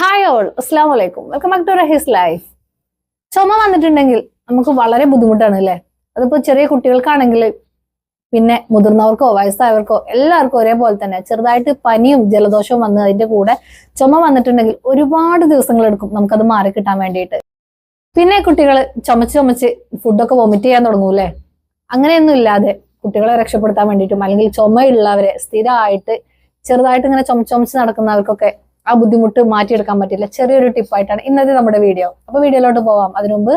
Hi all അസ്സാം വലൈക്കും welcome back to Rahees life ചുമ വന്നിട്ടുണ്ടെങ്കിൽ നമുക്ക് വളരെ ബുദ്ധിമുട്ടാണ് അല്ലേ? അതിപ്പോ ചെറിയ കുട്ടികൾക്കാണെങ്കിൽ പിന്നെ മുതിർന്നവർക്കോ വയസ്സായവർക്കോ എല്ലാവർക്കും ഒരേപോലെ തന്നെ ചെറുതായിട്ട് പനിയും ജലദോഷവും വന്ന് അതിന്റെ കൂടെ ചുമ വന്നിട്ടുണ്ടെങ്കിൽ ഒരുപാട് ദിവസങ്ങൾ എടുക്കും നമുക്കത് മാറി കിട്ടാൻ വേണ്ടിയിട്ട്. പിന്നെ കുട്ടികൾ ചുമച്ച് ചുമച്ച് ഫുഡൊക്കെ വൊമിറ്റ് ചെയ്യാൻ തുടങ്ങും അല്ലേ? അങ്ങനെയൊന്നും ഇല്ലാതെ കുട്ടികളെ രക്ഷപ്പെടുത്താൻ വേണ്ടിയിട്ടും അല്ലെങ്കിൽ ചുമയുള്ളവരെ സ്ഥിരമായിട്ട് ചെറുതായിട്ട് ഇങ്ങനെ ചുമച്ച് ചുമച്ച് നടക്കുന്നവർക്കൊക്കെ ആ ബുദ്ധിമുട്ട് മാറ്റിയെടുക്കാൻ പറ്റില്ല. ചെറിയൊരു ടിപ്പായിട്ടാണ് ഇന്നത്തെ നമ്മുടെ വീഡിയോ അപ്പൊ വീഡിയോയിലോട്ട് പോവാം. അതിനു മുമ്പ്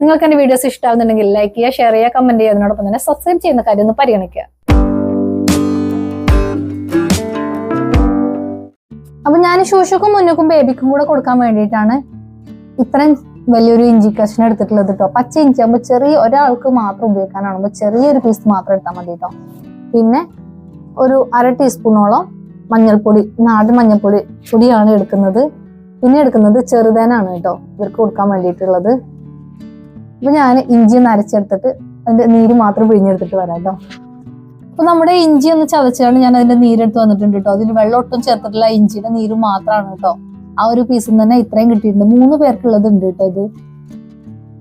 നിങ്ങൾക്ക് എന്റെ വീഡിയോസ് ഇഷ്ടമാകുന്നുണ്ടെങ്കിൽ ലൈക്ക് ചെയ്യുക ഷെയർ ചെയ്യുക കമന്റ് ചെയ്യുക. അതിനോടൊപ്പം തന്നെ സബ്സ്ക്രൈബ് ചെയ്യുന്ന കാര്യം ഒന്ന് പരിഗണിക്കുക. അപ്പൊ ഞാൻ ശൂഷക്കും മുന്നക്കും ബേബിക്കും കൂടെ കൊടുക്കാൻ വേണ്ടിയിട്ടാണ് ഇത്രയും വലിയൊരു ഇഞ്ചി കഷ്ണം എടുത്തിട്ടുള്ളത് കേട്ടോ പച്ച ഇഞ്ചി ആകുമ്പോൾ ചെറിയ ഒരാൾക്ക് മാത്രം ഉപയോഗിക്കാനാകുമ്പോൾ ചെറിയൊരു പീസ് മാത്രം എടുത്താൽ മതി കേട്ടോ പിന്നെ ഒരു അര ടീസ്പൂണോളം മഞ്ഞൾപ്പൊടി നാടൻ മഞ്ഞൾപ്പൊടി പൊടിയാണ് എടുക്കുന്നത്. പിന്നെ എടുക്കുന്നത് ചെറുതേനാണ് കേട്ടോ. ഇവർക്ക് കൊടുക്കാൻ വേണ്ടിയിട്ടുള്ളത്. അപ്പൊ ഞാൻ ഇഞ്ചി ഒന്ന് അരച്ചെടുത്തിട്ട് അതിന്റെ നീര് മാത്രം പിഴിഞ്ഞെടുത്തിട്ട് വരാം കേട്ടോ. അപ്പൊ നമ്മുടെ ഇഞ്ചി ഒന്ന് ചതച്ചാണ് ഞാൻ അതിന്റെ നീരെടുത്ത് വന്നിട്ടുണ്ട് കേട്ടോ. അതിൽ വെള്ളം ഒട്ടും ചേർത്തിട്ടില്ല. ഇഞ്ചിയുടെ നീര് മാത്രമാണ് കേട്ടോ. ആ ഒരു പീസിൽ തന്നെ ഇത്രയും കിട്ടിയിട്ടുണ്ട്. മൂന്ന് പേർക്കുള്ളത് ഉണ്ട് കേട്ടോ ഇത്.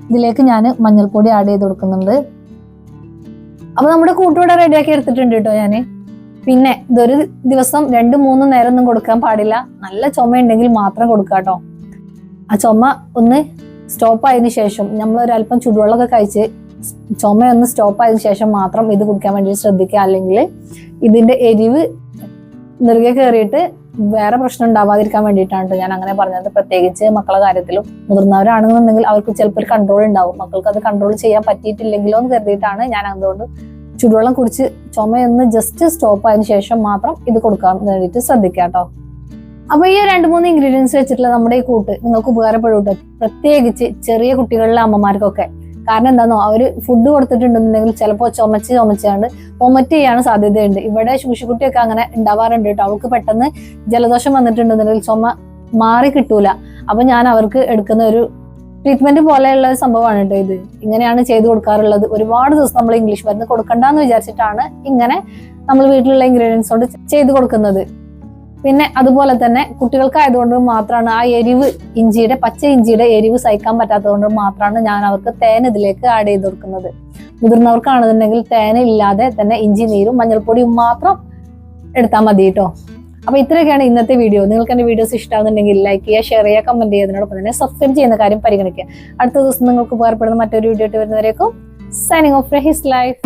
ഇതിലേക്ക് ഞാൻ മഞ്ഞൾപ്പൊടി ആഡ് ചെയ്ത് കൊടുക്കുന്നുണ്ട്. അപ്പൊ നമ്മുടെ കൂട്ടുകൂടെ റെഡിയാക്കി എടുത്തിട്ടുണ്ട് കേട്ടോ ഞാൻ. പിന്നെ ഇതൊരു ദിവസം രണ്ടു മൂന്ന് നേരം ഒന്നും കൊടുക്കാൻ പാടില്ല. നല്ല ചുമ ഉണ്ടെങ്കിൽ മാത്രം കൊടുക്കുക കേട്ടോ ആ ചുമ ഒന്ന് സ്റ്റോപ്പ് ആയതിനു ശേഷം നമ്മൾ ഒരല്പം ചുടുവെള്ളമൊക്കെ കഴിച്ച് ചുമ ഒന്ന് സ്റ്റോപ്പ് ആയതിനു ശേഷം മാത്രം ഇത് കുടിക്കാൻ വേണ്ടി ശ്രദ്ധിക്കുക. അല്ലെങ്കിൽ ഇതിന്റെ എരിവ് നെറുകെ കയറിയിട്ട് വേറെ പ്രശ്നം ഉണ്ടാവാതിരിക്കാൻ വേണ്ടിയിട്ടാണ് ട്ടോ ഞാൻ അങ്ങനെ പറഞ്ഞത്. പ്രത്യേകിച്ച് മക്കളെ കാര്യത്തിലും മുതിർന്നവരാണെന്നുണ്ടെങ്കിൽ അവർക്ക് ചിലപ്പോൾ ഒരു കൺട്രോൾ ഉണ്ടാവും. മക്കൾക്ക് അത് കൺട്രോൾ ചെയ്യാൻ പറ്റിയിട്ടില്ലെങ്കിലോ എന്ന് കരുതിയിട്ടാണ് ഞാൻ അതുകൊണ്ട് ചുടുവെള്ളം കുടിച്ച് ചുമയൊന്ന് ജസ്റ്റ് സ്റ്റോപ്പ് ആയതിനു ശേഷം മാത്രം ഇത് കൊടുക്കാൻ വേണ്ടിയിട്ട് ശ്രദ്ധിക്കുക കേട്ടോ അപ്പൊ ഈ രണ്ട് മൂന്ന് ഇൻഗ്രീഡിയൻസ് വെച്ചിട്ടുള്ള നമ്മുടെ ഈ കൂട്ട് നിങ്ങൾക്ക് ഉപകാരപ്പെടും. പ്രത്യേകിച്ച് ചെറിയ കുട്ടികളിലെ അമ്മമാർക്കൊക്കെ. കാരണം എന്താണോ അവർ ഫുഡ് കൊടുത്തിട്ടുണ്ടെന്നുണ്ടെങ്കിൽ ചിലപ്പോൾ ചുമച്ച് ചുമച്ചാണ്ട് വൊമറ്റ് ചെയ്യാൻ സാധ്യതയുണ്ട്. ഇവിടെ ശുശുക്കുട്ടിയൊക്കെ അങ്ങനെ ഉണ്ടാവാറുണ്ട് കേട്ടോ അവൾക്ക് പെട്ടെന്ന് ജലദോഷം വന്നിട്ടുണ്ടെന്നുണ്ടെങ്കിൽ ചുമ മാറി കിട്ടൂല. അപ്പൊ ഞാൻ അവർക്ക് എടുക്കുന്ന ഒരു ട്രീറ്റ്മെന്റ് പോലെയുള്ള ഒരു സംഭവമാണ് കേട്ടോ ഇത്. ഇങ്ങനെയാണ് ചെയ്തു കൊടുക്കാറുള്ളത്. ഒരുപാട് ദിവസം നമ്മൾ ഇംഗ്ലീഷ് മരുന്ന് കൊടുക്കണ്ടെന്ന് വിചാരിച്ചിട്ടാണ് ഇങ്ങനെ നമ്മൾ വീട്ടിലുള്ള ഇൻഗ്രീഡിയൻസ് കൊണ്ട് ചെയ്തു കൊടുക്കുന്നത്. പിന്നെ അതുപോലെ തന്നെ കുട്ടികൾക്കായതുകൊണ്ട് മാത്രമാണ് ആ എരിവ് ഇഞ്ചിയുടെ പച്ച ഇഞ്ചിയുടെ എരിവ് സഹിക്കാൻ പറ്റാത്തതുകൊണ്ട് മാത്രമാണ് ഞാൻ അവർക്ക് തേൻ ഇതിലേക്ക് ആഡ് ചെയ്ത് കൊടുക്കുന്നത്. മുതിർന്നവർക്കാണെന്നുണ്ടെങ്കിൽ തേൻ ഇല്ലാതെ തന്നെ ഇഞ്ചി നീരും മഞ്ഞൾപ്പൊടിയും മാത്രം എടുത്താൽ മതി കേട്ടോ അപ്പൊ ഇത്രയൊക്കെയാണ് ഇന്നത്തെ വീഡിയോ നിങ്ങൾക്ക് എന്റെ വീഡിയോസ് ഇഷ്ടമാകുന്നുണ്ടെങ്കിൽ ലൈക്ക് ചെയ്യുക ഷെയർ ചെയ്യുക കമന്റ് ചെയ്യുന്നതിനോടൊപ്പം തന്നെ സബ്സ്ക്രൈബ് ചെയ്യുന്ന കാര്യം പരിഗണിക്കുക. അടുത്ത ദിവസം നിങ്ങൾക്ക് ഉപകാരപ്പെടുന്ന മറ്റൊരു വീഡിയോ ആയിട്ട് വരുന്നവരേക്കും സൈനിങ് ഓഫ് ഹിസ് ലൈഫ്